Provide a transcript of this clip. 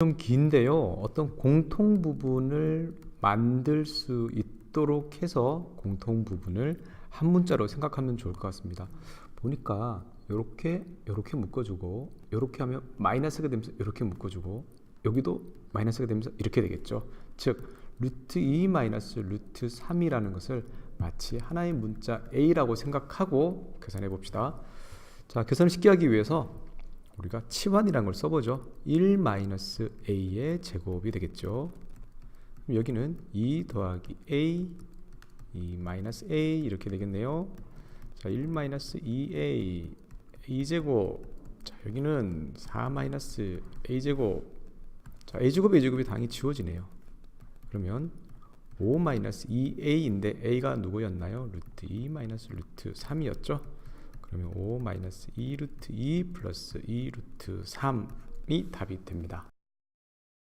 좀 긴데요. 어떤 공통 부분을 만들 수 있도록 해서 공통 부분을 한 문자로 생각하면 좋을 것 같습니다. 보니까 이렇게 이렇게 묶어주고 이렇게 하면 마이너스가 되면서 이렇게 묶어주고 여기도 마이너스가 되면서 이렇게 되겠죠. 즉 루트 2 마이너스 루트 3이라는 것을 마치 하나의 문자 a라고 생각하고 계산해 봅시다. 자 계산을 쉽게 하기 위해서 우리가 치환이라는 걸 써보죠. 1 마이너스 a의 제곱이 되겠죠. 여기는 2 더하기 a 2 마이너스 a 이렇게 되겠네요. 자, 1 마이너스 2a a 제곱. 자, 여기는 4 마이너스 a 제곱. 자, a 제곱 a 제곱이 당연히 지워지네요. 그러면 5 마이너스 2a인데 a가 누구였나요? 루트 2 마이너스 루트 3이었죠. 그러면 5 마이너스 2 루트 2 플러스 2 루트 3이 답이 됩니다.